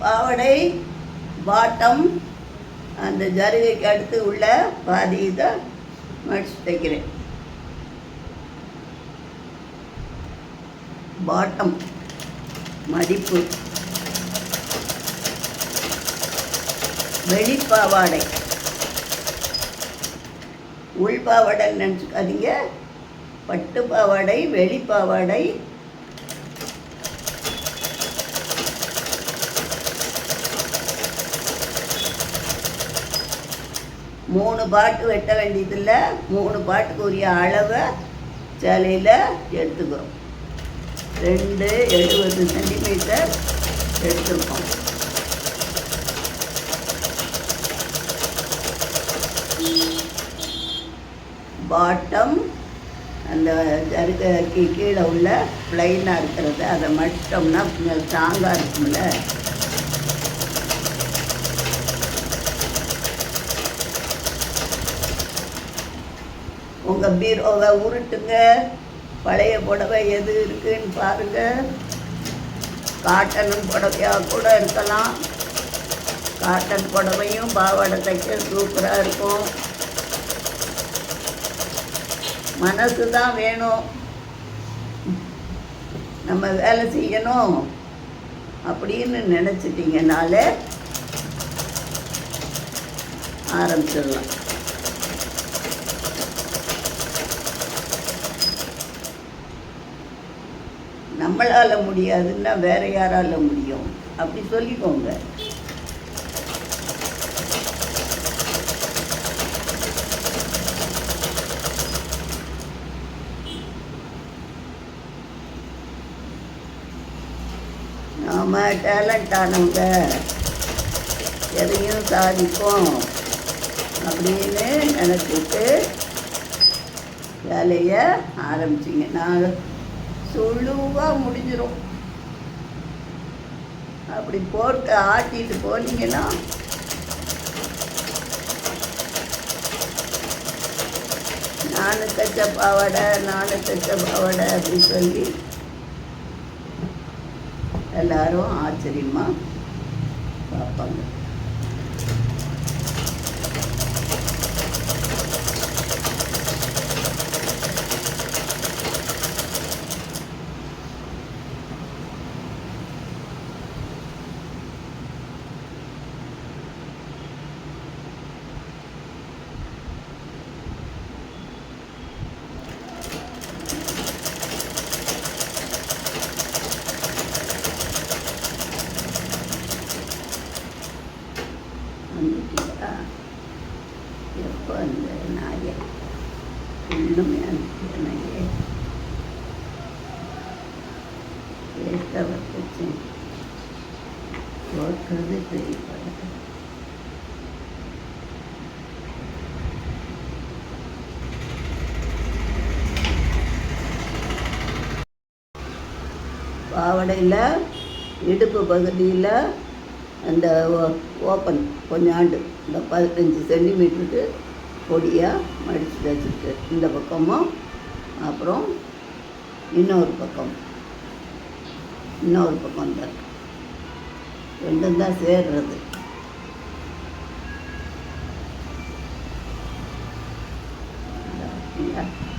பாவாடை பாட்டம் அந்த ஜருகைக்கு அடுத்து உள்ள பாதி இதை மடிச்சு தைக்கிறேன். பாட்டம் மடிப்பு வெளிப்பாவாடை. உள்பாவாடைன்னு நினச்சிக்காதீங்க. பட்டு பாவாடை வெளிப்பாவாடை மூணு பாட்டு வெட்ட வேண்டியதில்லை மூணு பாட்டுக்கு உரிய அளவை சேலையில் எடுத்துக்கிறோம். ரெண்டு எழுபது சென்டிமீட்டர் எடுத்துருக்கோம். பாட்டம் அந்த ஜருகைக்கு கீழே உள்ள பிளைனாக இருக்கிறது. அதை மட்டோம்னா கொஞ்சம் ஸ்ட்ராங்காக இருக்கும்ல. உங்கள் பீரோவை உருட்டுங்க. பழைய புடவை எது இருக்குன்னு பாருங்க. காட்டன் புடவையாக கூட இருக்கலாம். காட்டன் புடவையும் பாவாடை தைக்க சூப்பராக இருக்கும். மனசு தான் வேணும். நம்ம வேலை செய்யணும் அப்படின்னு நினச்சிட்டிங்கனாலே ஆரம்பிச்சிடலாம். நம்மளால் முடியாதுன்னா வேற யாரால முடியும்? அப்படி சொல்லிக்கோங்க. நாம் டேலண்ட் ஆனவங்க எதையும் சாதிப்போம் அப்படின்னு நினச்சிட்டு வேலையை ஆரம்பிச்சிங்க. நான் சுழுவாக முடிஞ்சிடும் அப்படி போட்டு ஆட்டிட்டு போனீங்கன்னா நானு தைச்ச பாவாடை நானு தைச்ச பாவாடை அப்படின்னு சொல்லி எல்லாரும் ஆச்சரியமாக பார்ப்பாங்க. வந்துட்டீங்களா எப்போ அந்த நாயை ஒன்றுமே அந்த நாயை வேஸ்ட்டாக வச்சுச்சேன் போக்குறது பெரிய பழக்கம் பாவடையில் இடுப்பு பகுதியில் அந்த ஓப்பன் கொஞ்சாண்டு இந்த பதினஞ்சு சென்டிமீட்டருக்கு பொடியாக மடித்து வச்சுருக்கு. இந்த பக்கமும் அப்புறம் இன்னொரு பக்கம். இன்னொரு பக்கம் தான். ரெண்டும் தான் சேர்றது. Yeah.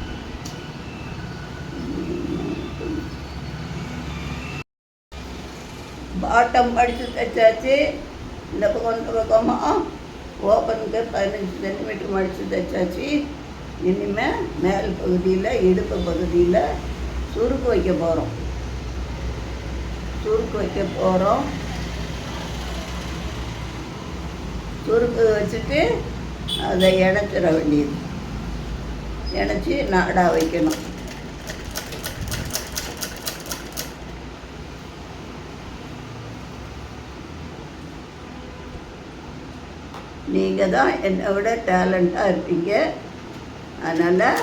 ஆட்டம் படித்து தைச்சாச்சு இந்த பக்கம் இந்த பக்கமாக ஓப்பனுக்கு பதினஞ்சு சென்டிமீட்டர் மடித்து தைச்சாச்சு இனிமேல் மேல் பகுதியில் இடுப்பு பகுதியில் சுருக்கு வைக்க போகிறோம் சுருக்கு வைக்க போகிறோம் சுருக்கு வச்சுட்டு அதை இணைச்சிட வேண்டியது. இணைச்சி நாடாக வைக்கணும். நீங்கள் தான் என்னை விட டேலண்ட்டாக இருப்பீங்க. அதனால்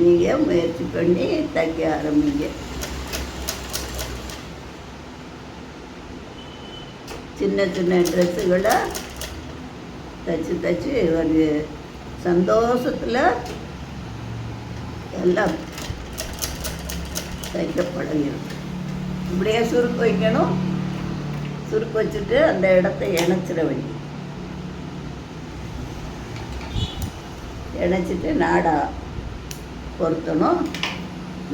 நீங்கள் முயற்சி பண்ணி தைக்க ஆரம்பிங்க. சின்ன சின்ன ட்ரெஸ்ஸுகளை தைச்சி தச்சு ஒரு சந்தோஷத்தில் எல்லாம் தைக்க பழகிடும் இப்படியே சுருக்கு வைக்கணும். சுருக்கு வச்சுட்டு அந்த இடத்த இணைச்சிட வேண்டியது இணைச்சிட்டு நாடா பொருத்தணும்.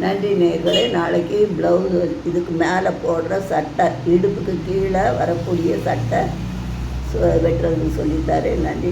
நன்றி நேர்களை நாளைக்கு ப்ளவுஸ் இதுக்கு மேலே போடுற சட்டை இடுப்புக்கு கீழே வரக்கூடிய சட்டை வெட்டுறதுன்னு சொல்லித்தாரு. நன்றி.